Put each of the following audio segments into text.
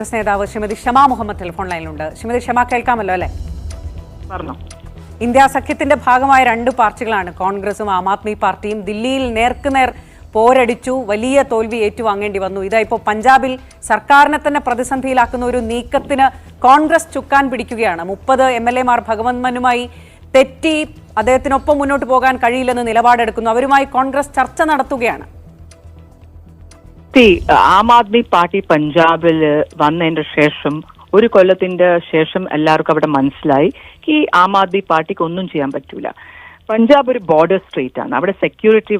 കോൺഗ്രസ് നേതാവ് ശ്രീമതി ഷമ മുഹമ്മദ് ടെലിഫോൺ ലൈനിലുണ്ട്. ശ്രീമതി ഷമ കേൾക്കാമല്ലോ അല്ലേ? ഇന്ത്യ സഖ്യത്തിന്റെ ഭാഗമായ രണ്ട് പാർട്ടികളാണ്. കോൺഗ്രസും ആം ആദ്മി പാർട്ടിയും ദില്ലിയിൽ നേർക്കുനേർ പോരടിച്ചു വലിയ തോൽവി ഏറ്റുവാങ്ങേണ്ടി വന്നു. ഇതാ ഇപ്പോൾ പഞ്ചാബിൽ സർക്കാരിനെ തന്നെ പ്രതിസന്ധിയിലാക്കുന്ന ഒരു നീക്കത്തിന് കോൺഗ്രസ് ചുക്കാൻ പിടിക്കുകയാണ്. മുപ്പത് എം എൽ എമാർ ഭഗവന്ത് മനുമായി തെറ്റി അദ്ദേഹത്തിനൊപ്പം മുന്നോട്ട് പോകാൻ കഴിയില്ലെന്ന് നിലപാടെടുക്കുന്നു. അവരുമായി കോൺഗ്രസ് ചർച്ച നടത്തുകയാണ്. സി ആം ആദ്മി പാർട്ടി പഞ്ചാബിൽ വന്നതിന്റെ ശേഷം ഒരു കൊല്ലത്തിന്റെ ശേഷം എല്ലാവർക്കും അവിടെ മനസ്സിലായി ഈ ആം ആദ്മി പാർട്ടിക്ക് ഒന്നും ചെയ്യാൻ പറ്റൂല. പഞ്ചാബ് ഒരു ബോർഡർ സ്റ്റേറ്റ് ആണ്. അവിടെ സെക്യൂരിറ്റി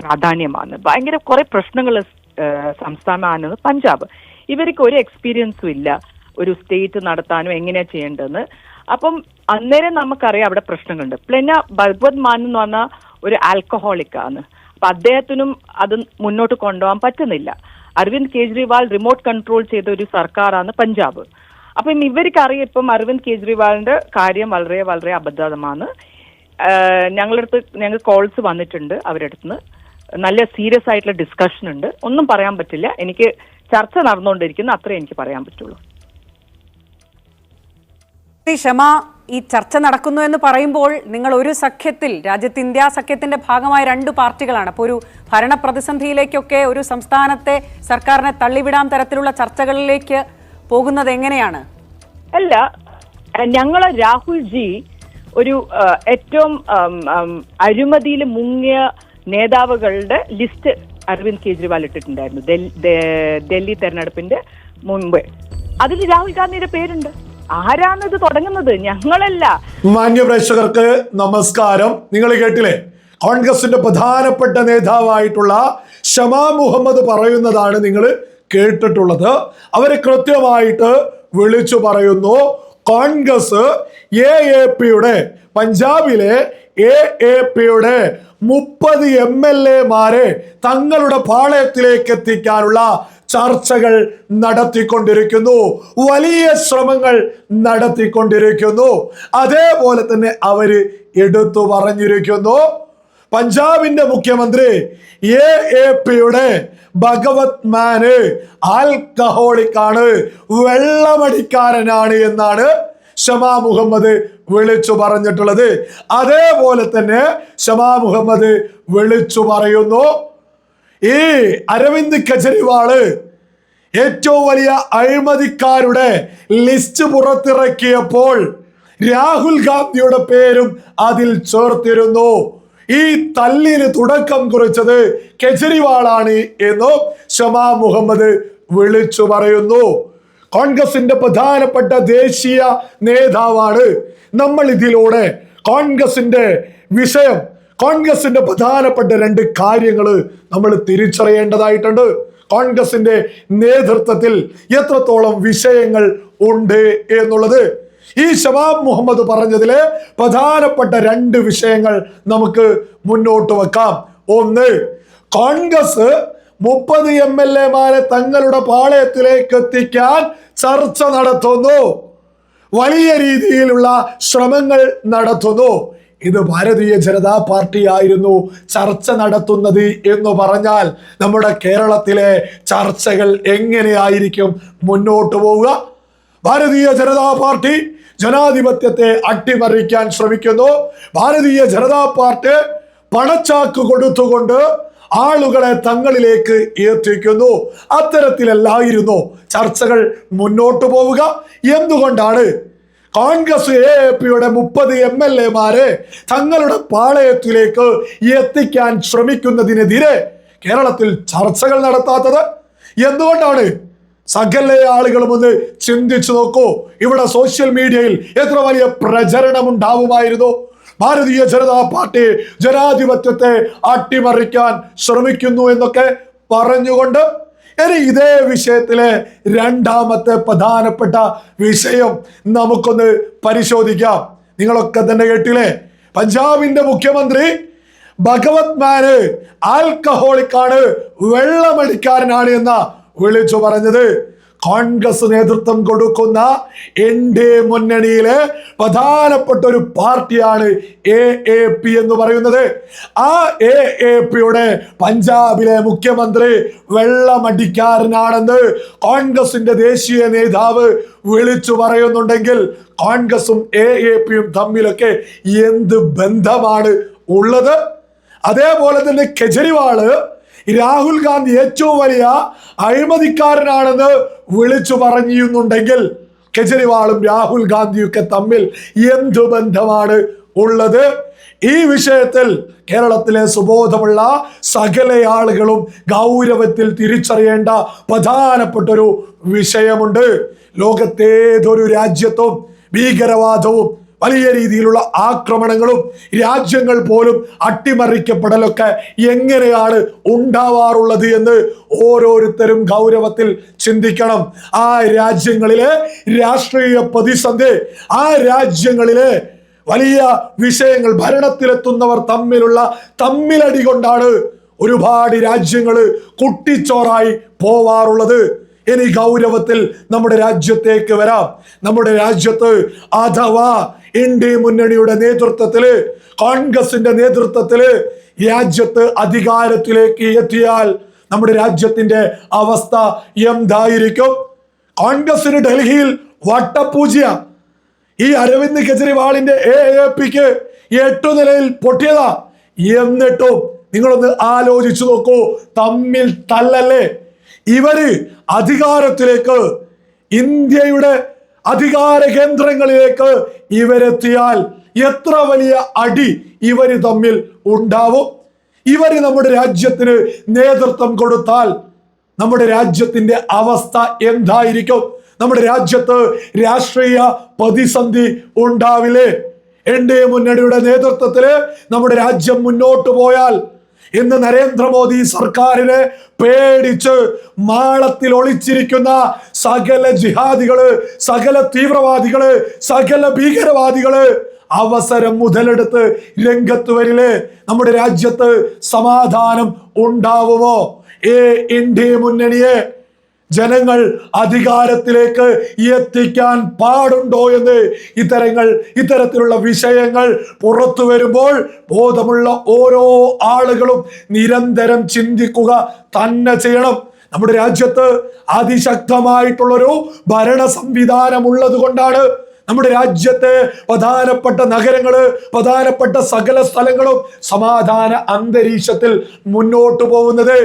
പ്രാധാന്യമാണ്. ഭയങ്കര കുറെ പ്രശ്നങ്ങൾ സംസ്ഥാനമാണ് പഞ്ചാബ്. ഇവർക്ക് ഒരു എക്സ്പീരിയൻസും ഇല്ല. ഒരു സ്റ്റേറ്റ് നടത്താനും എങ്ങനെയാ ചെയ്യേണ്ടതെന്ന്. അപ്പം അന്നേരം നമുക്കറിയാം അവിടെ പ്രശ്നങ്ങളുണ്ട്. പ്ലെന ഭഗവത് മാൻ എന്ന് പറഞ്ഞ ഒരു ആൽക്കഹോളിക് ആണ്. അപ്പൊ അദ്ദേഹത്തിനും അത് മുന്നോട്ട് കൊണ്ടുപോകാൻ പറ്റുന്നില്ല. അരവിന്ദ് കേജ്രിവാൾ റിമോട്ട് കൺട്രോൾ ചെയ്ത ഒരു സർക്കാരാണ് പഞ്ചാബ്. അപ്പം ഇവർക്ക് അറിയാം ഇപ്പം അരവിന്ദ് കേജ്രിവാളിന്റെ കാര്യം വളരെ വളരെ അബദ്ധമാണ്. ഞങ്ങളുടെ അടുത്ത് ഞങ്ങൾക്ക് കോൾസ് വന്നിട്ടുണ്ട് അവരുടെ അടുത്ത് നല്ല സീരിയസ് ആയിട്ടുള്ള ഡിസ്കഷൻ ഉണ്ട്. ഒന്നും പറയാൻ പറ്റില്ല. എനിക്ക് ചർച്ച നടന്നുകൊണ്ടിരിക്കുന്നു. അത്രേ എനിക്ക് പറയാൻ പറ്റുള്ളൂ. ശ്രീ ഷമ ഈ ചർച്ച നടക്കുന്നു എന്ന് പറയുമ്പോൾ നിങ്ങൾ ഒരു സഖ്യത്തിൽ രാജ്യത്ത് ഇന്ത്യ സഖ്യത്തിന്റെ ഭാഗമായ രണ്ട് പാർട്ടികളാണ്. അപ്പോൾ ഒരു ഭരണപ്രതിസന്ധിയിലേക്കൊക്കെ ഒരു സംസ്ഥാനത്തെ സർക്കാരിനെ തള്ളിവിടാൻ തരത്തിലുള്ള ചർച്ചകളിലേക്ക് പോകുന്നത് എങ്ങനെയാണ്? അല്ല ഞങ്ങൾ രാഹുൽ ജി ഒരു ഏറ്റവും അഴിമതിയിൽ മുങ്ങിയ നേതാവുകളുടെ ലിസ്റ്റ് അരവിന്ദ് കെജ്രിവാൾ ഇട്ടിട്ടുണ്ടായിരുന്നു ഡൽഹി തെരഞ്ഞെടുപ്പിന്റെ മുമ്പ്. അതിൽ രാഹുൽ ഗാന്ധിയുടെ പേരുണ്ട്. ആരാണ് ഇത് തുടങ്ങുന്നത്? ഞങ്ങളല്ല. മാന്യ പ്രേക്ഷകർക്ക് നമസ്കാരം. നിങ്ങൾ കേട്ടില്ലേ? കോൺഗ്രസിന്റെ പ്രധാനപ്പെട്ട നേതാവായിട്ടുള്ള ഷമാ മുഹമ്മദ് പറയുന്നതാണ് നിങ്ങൾ കേട്ടിട്ടുള്ളത്. അവർ കൃത്യമായിട്ട് വിളിച്ചു പറയുന്നു കോൺഗ്രസ് എ എ പിയുടെ പഞ്ചാബിലെ എ എ പിയുടെ മുപ്പത് എം എൽ എമാരെ തങ്ങളുടെ പാളയത്തിലേക്ക് എത്തിക്കാനുള്ള ചർച്ചകൾ നടത്തിക്കൊണ്ടിരിക്കുന്നു. വലിയ ശ്രമങ്ങൾ നടത്തിക്കൊണ്ടിരിക്കുന്നു. അതേപോലെ തന്നെ അവർ എടുത്തു പറഞ്ഞിരിക്കുന്നു. പഞ്ചാബിന്റെ മുഖ്യമന്ത്രി എ എ പിയുടെ ഭഗവത് മാന് ആൽക്കഹോളിക് ആണ് വെള്ളമടിക്കാരനാണ് എന്നാണ് ഷമാ മുഹമ്മദ് വിളിച്ചു പറഞ്ഞിട്ടുള്ളത്. അതേപോലെ തന്നെ ഷമാ മുഹമ്മദ് വിളിച്ചു പറയുന്നു. ഈ അരവിന്ദ് കെജ്രിവാൾ ഏറ്റവും വലിയ അഴിമതിക്കാരുടെ ലിസ്റ്റ് പുറത്തിറക്കിയപ്പോൾ രാഹുൽ ഗാന്ധിയുടെ പേരും അതിൽ ചേർത്തിരുന്നു. ഈ തല്ലിന് തുടക്കം കുറിച്ചത് കെജ്രിവാളാണ് എന്നും ഷമാ മുഹമ്മദ് വിളിച്ചു പറയുന്നു. കോൺഗ്രസിന്റെ പ്രധാനപ്പെട്ട ദേശീയ നേതാവാണ് നമ്മൾ ഇതിലൂടെ കോൺഗ്രസിന്റെ വിഷയം കോൺഗ്രസിന്റെ പ്രധാനപ്പെട്ട രണ്ട് കാര്യങ്ങൾ നമ്മൾ തിരിച്ചറിയേണ്ടതായിട്ടുണ്ട്. കോൺഗ്രസിന്റെ നേതൃത്വത്തിൽ എത്രത്തോളം വിഷയങ്ങൾ ഉണ്ട് എന്നുള്ളത്. ഈ ഷബാബ് മുഹമ്മദ് പറഞ്ഞതിലെ പ്രധാനപ്പെട്ട രണ്ട് വിഷയങ്ങൾ നമുക്ക് മുന്നോട്ട് വെക്കാം. ഒന്ന് കോൺഗ്രസ് മുപ്പത് എം എൽ എമാരെ തങ്ങളുടെ പാളയത്തിലേക്ക് എത്തിക്കാൻ ചർച്ച നടത്തുന്നു. വലിയ രീതിയിലുള്ള ശ്രമങ്ങൾ നടത്തുന്നു. ഇത് ഭാരതീയ ജനതാ പാർട്ടി ആയിരുന്നു ചർച്ച നടത്തുന്നത് എന്ന് പറഞ്ഞാൽ നമ്മുടെ കേരളത്തിലെ ചർച്ചകൾ എങ്ങനെയായിരിക്കും മുന്നോട്ട് പോവുക? ഭാരതീയ ജനതാ പാർട്ടി ജനാധിപത്യത്തെ അട്ടിമറിക്കാൻ ശ്രമിക്കുന്നു. ഭാരതീയ ജനതാ പാർട്ടി പണച്ചാക്ക് കൊടുത്തുകൊണ്ട് ആളുകളെ തങ്ങളിലേക്ക് എത്തിക്കുന്നു. അത്തരത്തിലല്ലായിരുന്നു ചർച്ചകൾ മുന്നോട്ട് പോവുക. എന്തുകൊണ്ടാണ് കോൺഗ്രസ് എ പിയുടെ മുപ്പത് എം എൽ എമാരെ തങ്ങളുടെ പാളയത്തിലേക്ക് എത്തിക്കാൻ ശ്രമിക്കുന്നതിനെതിരെ കേരളത്തിൽ ചർച്ചകൾ നടത്താത്തത്. എന്തുകൊണ്ടാണ്? സകല ആളുകളും ഒന്ന് ചിന്തിച്ചു നോക്കൂ. ഇവിടെ സോഷ്യൽ മീഡിയയിൽ എത്ര വലിയ പ്രചരണം ഉണ്ടാവുമായിരുന്നു. ഭാരതീയ ജനതാ പാർട്ടി ജനാധിപത്യത്തെ അട്ടിമറിക്കാൻ ശ്രമിക്കുന്നു എന്നൊക്കെ പറഞ്ഞുകൊണ്ട് ഇനി ഇതേ വിഷയത്തിലെ രണ്ടാമത്തെ പ്രധാനപ്പെട്ട വിഷയം നമുക്കൊന്ന് പരിശോധിക്കാം. നിങ്ങളൊക്കെ തന്നെ കേട്ടില്ലേ? പഞ്ചാബിന്റെ മുഖ്യമന്ത്രി ഭഗവത് മാന് ആൽക്കഹോളിക്കാണ് വെള്ളമടിക്കാരനാണ് എന്ന വിളിച്ചു പറഞ്ഞത്. കോൺഗ്രസ് നേതൃത്വം കൊടുക്കുന്ന എൻ ഡി എ മുന്നണിയിലെ പ്രധാനപ്പെട്ട ഒരു പാർട്ടിയാണ് എ എ പി എന്ന് പറയുന്നത്. ആ എ എ പിയുടെ പഞ്ചാബിലെ മുഖ്യമന്ത്രി വെള്ളമടിക്കാരനാണെന്ന് കോൺഗ്രസിന്റെ ദേശീയ നേതാവ് വിളിച്ചു പറയുന്നുണ്ടെങ്കിൽ കോൺഗ്രസും എ എ പിയും തമ്മിലൊക്കെ എന്ത് ബന്ധമാണ് ഉള്ളത്? അതേപോലെ തന്നെ കെജ്രിവാൾ രാഹുൽ ഗാന്ധി ഏറ്റവും വലിയ അഴിമതിക്കാരനാണെന്ന് വിളിച്ചു പറഞ്ഞിരുന്നുണ്ടെങ്കിൽ കെജ്രിവാളും രാഹുൽ ഗാന്ധിയൊക്കെ തമ്മിൽ എന്തു ബന്ധമാണ് ഉള്ളത്? ഈ വിഷയത്തിൽ കേരളത്തിലെ സുബോധമുള്ള സകല ആളുകളും ഗൗരവത്തിൽ തിരിച്ചറിയേണ്ട പ്രധാനപ്പെട്ട ഒരു വിഷയമുണ്ട്. ലോകത്തേതൊരു രാജ്യത്തും ഭീകരവാദവും വലിയ രീതിയിലുള്ള ആക്രമണങ്ങളും രാജ്യങ്ങൾ പോലും അട്ടിമറിക്കപ്പെടലൊക്കെ എങ്ങനെയാണ് ഉണ്ടാവാറുള്ളത് എന്ന് ഓരോരുത്തരും ഗൗരവത്തിൽ ചിന്തിക്കണം. ആ രാജ്യങ്ങളിലെ രാഷ്ട്രീയ പ്രതിസന്ധി ആ രാജ്യങ്ങളിലെ വലിയ വിഷയങ്ങൾ ഭരണത്തിലെത്തുന്നവർ തമ്മിലുള്ള തമ്മിലടി കൊണ്ടാണ് ഒരുപാട് രാജ്യങ്ങൾ കുട്ടിച്ചോറായി പോവാറുള്ളത്. ഇനി ഗൗരവത്തിൽ നമ്മുടെ രാജ്യത്തേക്ക് വരാം. നമ്മുടെ രാജ്യത്ത് അഥവാ ഇന്ത്യ മുന്നണിയുടെ നേതൃത്വത്തിൽ കോൺഗ്രസിന്റെ നേതൃത്വത്തിൽ രാജ്യത്ത് അധികാരത്തിലേക്ക് എത്തിയാൽ നമ്മുടെ രാജ്യത്തിന്റെ അവസ്ഥ എന്തായിരിക്കും? കോൺഗ്രസിന് ഡൽഹിയിൽ വട്ടപൂജ ഈ അരവിന്ദ് കെജ്രിവാളിന്റെ എ എ പിക്ക് എട്ടു നിലയിൽ പൊട്ടിയതാ. എന്നിട്ടും നിങ്ങളൊന്ന് ആലോചിച്ചു നോക്കൂ തമ്മിൽ തല്ലല്ലേ? ഇവർ അധികാരത്തിലേക്ക് ഇന്ത്യയുടെ അധികാര കേന്ദ്രങ്ങളിലേക്ക് ഇവരെത്തിയാൽ എത്ര വലിയ അടി ഇവർ തമ്മിൽ ഉണ്ടാവും? ഇവർ നമ്മുടെ രാജ്യത്തിന് നേതൃത്വം കൊടുത്താൽ നമ്മുടെ രാജ്യത്തിന്റെ അവസ്ഥ എന്തായിരിക്കും? നമ്മുടെ രാജ്യത്ത് രാഷ്ട്രീയ പ്രതിസന്ധി ഉണ്ടാവില്ലേ? എൻ ഡി എ മുന്നണിയുടെ നേതൃത്വത്തിൽ നമ്മുടെ രാജ്യം മുന്നോട്ട് പോയാൽ ഇന്ന് നരേന്ദ്രമോദി സർക്കാരിനെ പേടിച്ച് മാളത്തിൽ ഒളിച്ചിരിക്കുന്ന സകല ജിഹാദികൾ സകല തീവ്രവാദികൾ സകല ഭീകരവാദികൾ അവസരം മുതലെടുത്ത് രംഗത്ത് വരില്ലേ? നമ്മുടെ രാജ്യത്ത് സമാധാനം ഉണ്ടാവുമോ? ഏ ഇന്ത്യ മുന്നണിയെ ജനങ്ങൾ അധികാരത്തിലേക്ക് എത്തിക്കാൻ പാടുണ്ടോ എന്ന് ഇത്തരങ്ങൾ ഇത്തരത്തിലുള്ള വിഷയങ്ങൾ പുറത്തു വരുമ്പോൾ ബോധമുള്ള ഓരോ ആളുകളും നിരന്തരം ചിന്തിക്കുക തന്നെ ചെയ്യണം. നമ്മുടെ രാജ്യത്ത് അതിശക്തമായിട്ടുള്ളൊരു ഭരണ സംവിധാനം ഉള്ളത് കൊണ്ടാണ് നമ്മുടെ രാജ്യത്തെ പ്രധാനപ്പെട്ട നഗരങ്ങൾ പ്രധാനപ്പെട്ട സകല സ്ഥലങ്ങളും സമാധാന അന്തരീക്ഷത്തിൽ മുന്നോട്ടു പോകുന്നത്.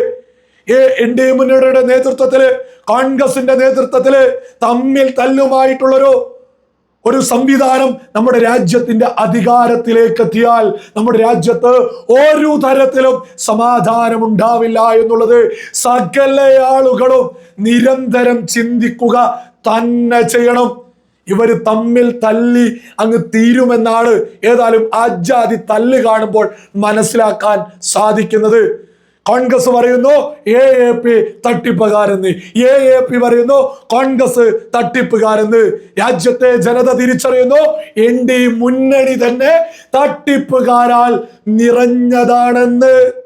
ഏ എൻ ഡി മുന്നണിയുടെ നേതൃത്വത്തിൽ കോൺഗ്രസിന്റെ നേതൃത്വത്തിൽ തമ്മിൽ തല്ലുമായിട്ടുള്ളൊരു ഒരു സംവിധാനം നമ്മുടെ രാജ്യത്തിന്റെ അധികാരത്തിലേക്ക് എത്തിയാൽ നമ്മുടെ രാജ്യത്ത് ഒരു തരത്തിലും സമാധാനം ഉണ്ടാവില്ല എന്നുള്ളത് സകല ആളുകളും നിരന്തരം ചിന്തിക്കുക തന്നെ ചെയ്യണം. ഇവർ തമ്മിൽ തല്ലി അങ്ങ് തീരുമെന്നാണ് ഏതായാലും ആജാതി തല്ല് കാണുമ്പോൾ മനസ്സിലാക്കാൻ സാധിക്കുന്നത്. കോൺഗ്രസ് പറയുന്നു എ എ പി തട്ടിപ്പുകാരെന്ന്. എ എ പി പറയുന്നു കോൺഗ്രസ് തട്ടിപ്പുകാരെന്ന്. രാജ്യത്തെ ജനത തിരിച്ചറിയുന്നു എൻ ഡി മുന്നണി തന്നെ തട്ടിപ്പുകാരാൽ നിറഞ്ഞതാണെന്ന്.